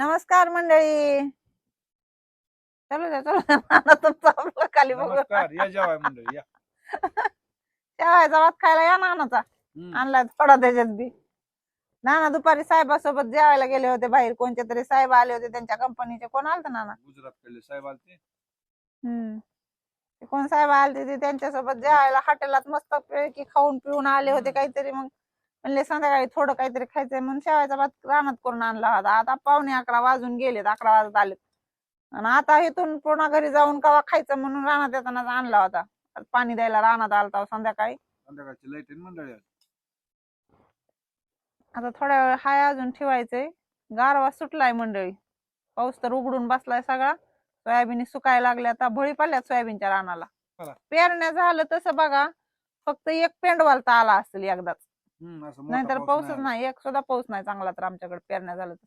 नमस्कार मंडळी. चलो द्या चलो द्या. नाना तुमचा आपला खाली बघू. नमस्कार या जेवाय मंडळी या. जेवायचा भात खायला या नानाचा. हम्म. आणलाय थोडा त्याच्यात बी. नाना दुपारी साहेबासोबत जेवायला गेले होते बाहेर. कोणते तरी साहेब आले होते त्यांच्या कंपनीचे कोण आलत नाना? गुजरात कडले साहेब आलते. हम्म. ते कोण साहेब आले ते त्यांच्यासोबत जेवायला. हॉटेलात मस्त पैकी खाऊन पिऊन आले होते काहीतरी मग. म्हणले संध्याकाळी थोडं काहीतरी खायचंय. म्हणून शेवायचा भात रानात करून आणला होता. आता पावणे अकरा वाजून गेलेत अकरा वाजत आलेत. आणि आता इथून पुन्हा घरी जाऊन कवा खायचं म्हणून रानात येतानाच आणला होता. पाणी द्यायला रानात आलता हो संध्याकाळी. संध्याकाळची लाइट मंडळी आज. आता थोड्या वेळ हाय अजून ठेवायचंय. गारवा सुटलाय मंडळी. पाऊस तर उघडून बसलाय सगळा. सोयाबीन सुकायला लागल्या आता भळी पडल्यात सोयाबीनच्या रानाला. पेरण्या झालं तसं बघा. फक्त एक पेंडवालता आला असेल एकदाच. हम्म, असं मोठा नाहीतर पाऊस पाऊसच. नाही एक सुद्धा पाऊस नाही चांगला तर आमच्याकडे पेरण्या झालं तसं.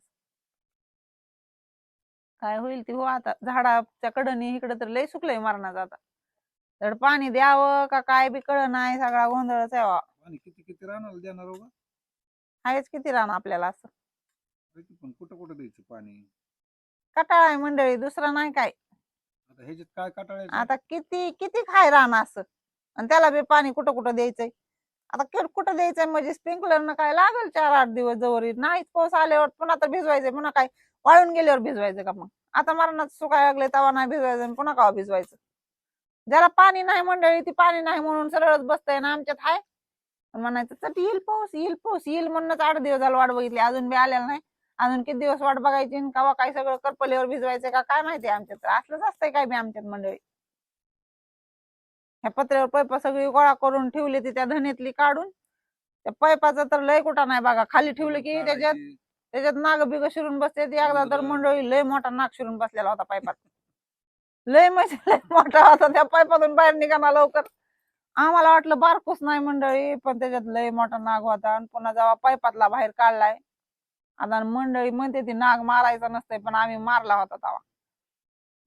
काय होईल ती हो आता झाडाच्या कडनी इकडे तर लय सुकलंय मरणाचं आता. तर पाणी द्यावं का काय बी कळ नाही सगळा गोंधळच आहे वा. आणि किती किती राहणार देणार हो? आहेच किती रान आपल्याला असं. पण कुठं कुठं द्यायचं पाणी? कटाळा आहे मंडळी दुसरा नाही काय. आता ह्याच्यात काय काटाळायचं आता किती किती खाय रान असं? आणि त्याला बी पाणी कुठं कुठं द्यायचंय? आता कुठं द्यायचंय म्हणजे स्प्रिंकलर काय लागेल चार आठ दिवस जवळ? नाहीच पाऊस आल्यावर पुन्हा तर भिजवायचंय. पुन्हा काय? वाळून गेल्यावर भिजवायचं का मग? आता मरणात सुकायला लागले तेव्हा नाही भिजवायचं पुन्हा का भिजवायचं? ज्याला पाणी नाही मंडळी ती पाणी नाही म्हणून सरळच बसतंय ना आमच्यात हाय? म्हणायचं चट येईल पाऊस येईल पाऊस येईल म्हणूनच आठ दिवस झालं वाट बघितली. अजून बी आलेला नाही. अजून किती दिवस वाट बघायची कवा काय सगळं करपलीवर भिजवायचं का? काय माहिती आमच्यात? असलंच असतंय काय बी आमच्यात मंडळी? ह्या पत्र्यावर पैपा सगळी गोळा करून ठेवली ती त्या धनेतली काढून त्या पैपाचं तर लय कुठं नाही बघा खाली ठेवलं की त्याच्यात. त्याच्यात नाग बिग शिरून बसते ती एकदा तर. मंडळी लय मोठा नाग शिरून बसलेला होता पाईपात लय म्हणजे लय मोठा होता त्या पाईपातून बाहेर निघाला लवकर आम्हाला वाटलं बारकूच नाही मंडळी पण त्याच्यात लय मोठा नाग होता आणि पुन्हा जेव्हा पाईपातला बाहेर काढलाय आता मंडळी म्हणते ती नाग मारायचा नसतंय पण आम्ही मारला होता तेव्हा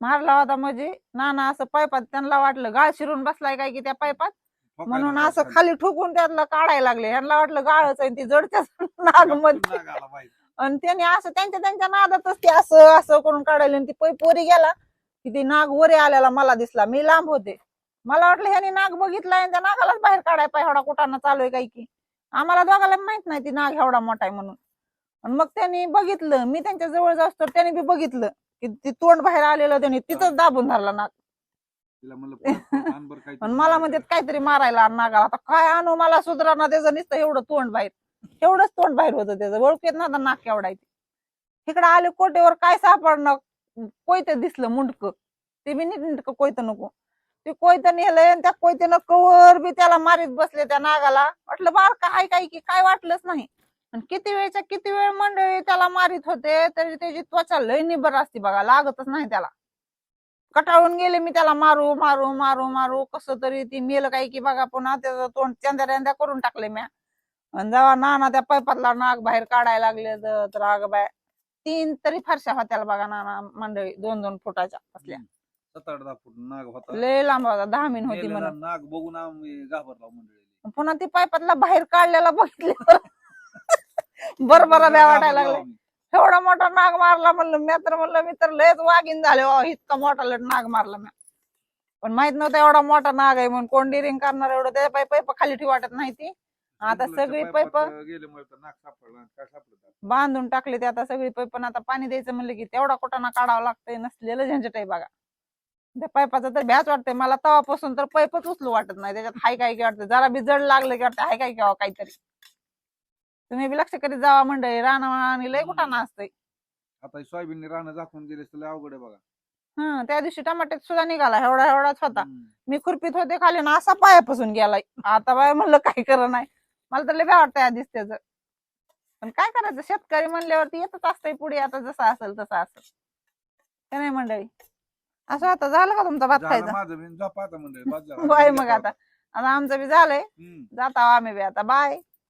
मारला होता म्हणजे नाना असं पाईपात त्यांना वाटलं गाळ शिरून बसलाय काय की त्या ठोकायला म्हणून असं खाली. ठोकून त्यातलं काढायला लागले. यांना वाटलं गाळच आहे ती जडच्या नागमध्ये. आणि त्याने असं त्यांच्या त्यांच्या नादातच ते असं असं करून काढायला आणि ती पै पोरी गेला की ती नाग वरे आल्याला मला दिसला. मी लांब होते. मला वाटलं ह्यानी नाग बघितलाय आणि त्या नागालाच बाहेर काढाय पाय एवढा कुठाना चालू आहे काही की. आम्हाला दोघाला माहीत नाही ती नाग एवढा मोठा आहे म्हणून. मग त्यांनी बघितलं. मी त्यांच्या जवळ जाऊस तर त्याने बी बघितलं. की ती तोंड बाहेर आलेलं त्यांनी तिथंच दाबून धरला नाग तिला म्हणलं परत परत आण बरं काहीतरी आणि मला म्हणतात काहीतरी मारायला आण नागाला. आता काय आणू मला सुधराना त्याचं नुसतं एवढं तोंड बाहेर एवढंच तोंड बाहेर होतं त्याचं. ओळखीत नव्हता नाक केवढा आहे ते. इकडे आले कोटेवर काय सापडणं? कोयतं दिसलं मुंडक. ते बी नीट नीटक कोयतं नको. ते कोयतं नेलंय आणि त्या कोयत्यानं कवर बी त्याला मारीत बसले त्या नागाला. वाटलं बार काय काय की काय वाटलंच नाही. आणि किती वेळच्या किती वेळ मंडळी त्याला मारित होते तरी त्याची त्वचा लय निबर असते बघा लागतच नाही त्याला. कटाळून गेले मी त्याला मारू मारू मारू मारू कसं तरी ती मेल काय की बघा पुन्हा त्याचं तोंड चंद्या रेंद्या करून टाकले म्या. आणि जेव्हा नाना त्या पैपातला नाग बाहेर काढायला लागले तर अगं बाय. तीन तरी फारशा होत्याला बघा नाना मंडळी दोन दोन फुटाच्या असल्या. सात आठ दहा फूट नाग होता. लय लांब होता दहा मिन होती म्हणून नाग बघून आम्ही घाबरला मंडळी पुन्हा ती पाईपातला बाहेर काढलेला बघितल्यावर बरोबर द्या वाटायला लागले. एवढा मोठा नाग मारला म्हणलं मी तर म्हणलं मी तर लयच वागीन झाले वा इतका मोठा लट नाग मारला मी. पण माहीत नव्हतं एवढा मोठा नाग आहे म्हणून कोण डिरिंग करणार एवढं त्या पाईप पाईप खाली ठेवी वाटत नाही ती. आता सगळी काय सापडलं बांधून टाकली ते आता सगळी पाईप पण आता पाणी द्यायचं म्हणलं की तेवढा कुटाणा काढावं लागतंय नसलेलं झंझट आहे बघा. त्या पाईपाचं तर भ्याच वाटतंय मला तवापासून तर पाईपच उचलू वाटत नाही त्याच्यात हाय काय की वाटतं जरा बी जड लागलं की वाटतं हाय काय किंवा काहीतरी. तुम्ही बी लक्ष करीत जावा मंडळी आणि लय कुटाणा असतंय. आता सोयाबीन राहणं झाकून गेले तर लय अवघड आहे बघा. हं त्या दिवशी टमाट्यात सुद्धा निघाला एवढा एवढाच होता. हम्म. मी खुरपीत होते खाली ना असा पायापासून गेलाय. आता बाय म्हणलं काय कर नाही. मला तर लय वाटतंय आधीच त्याच. पण काय करायचं शेतकरी म्हणल्यावरती येतच असतंय पुढे आता जसं असेल तसं असेल. का नाही मंडळी? असं आता झालं का तुमचा भात झालं खायचा? माझं बी. झोपा आता मंडळी बाद झालं. बाय मग आता. आता. आमचं बी झालंय. जाता आम्ही बी आता. बाय.